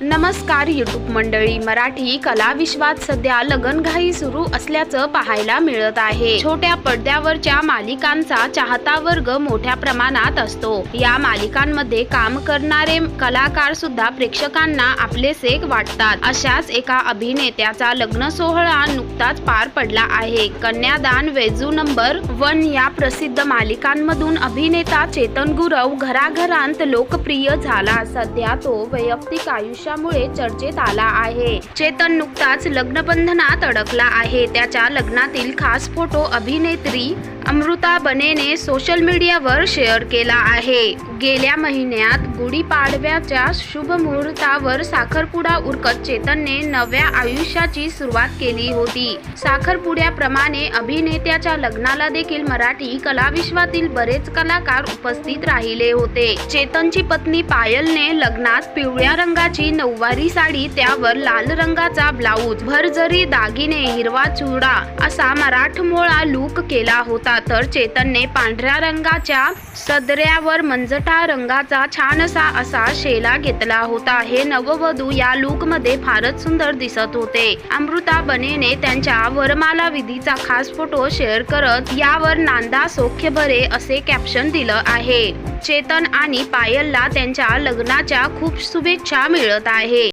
नमस्कार युट्यूब मंडळी मराठी कला विश्वात सध्या लगनघाई सुरू असल्याचं पाहायला मिळत आहे. छोट्या पडद्यावरच्या मालिकांचा चाहता वर्ग मोठ्या प्रमाणात असतो. या मालिकांमध्ये काम करणारे कलाकार सुद्धा प्रेक्षकांना आपलेसे वाटतात. अशाच एका अभिनेत्याचा लग्न सोहळा नुकताच पार पडला आहे. कन्यादान वेजू नंबर वन या प्रसिद्ध मालिकांमधून अभिनेता चेतन गुरव घराघरांत लोकप्रिय झाला. सध्या तो वैयक्तिक आयुष्य आयुष्यामुळे चर्चेत आला आहे. चेतन नुकताच लग्नबंधनात अडकला आहे. त्याच्या लग्नातील खास फोटो अभिनेत्री अमृता बनेने सोशल मीडियावर शेअर केला आहे. गेल्या महिन्यात गुढीपाडव्याच्या शुभ मुहूर्तावर साखरपुडा उरकत चेतनने नव्या आयुष्याची सुरुवात केली होती. साखरपुड्याप्रमाणे अभिनेत्याच्या लग्नाला देखील मराठी कलाविश्वातील बरेच कलाकार उपस्थित राहिले होते. चेतनची पत्नी पायलने लग्नात पिवळ्या रंगाची नऊवारी साडी त्यावर लाल रंगाचा ब्लाऊज भरजरी दागिने हिरवा चुडा असा मराठमोळा लूक केला होता. तर चेतनने पांढऱ्या रंगाच्या सदऱ्यावर मंजटा रंगाचा छानसा असा शेला घेतला होता. हे नववधू या लूकमध्ये फारच सुंदर दिसत होते. अमृता बनेने त्यांच्या वरमाला विधीचा खास फोटो शेअर करत यावर नांदा सौख्य भरे असे कॅप्शन दिलं आहे. चेतन आणि पायलला त्यांच्या लग्नाच्या खूप शुभेच्छा मिळत आहे.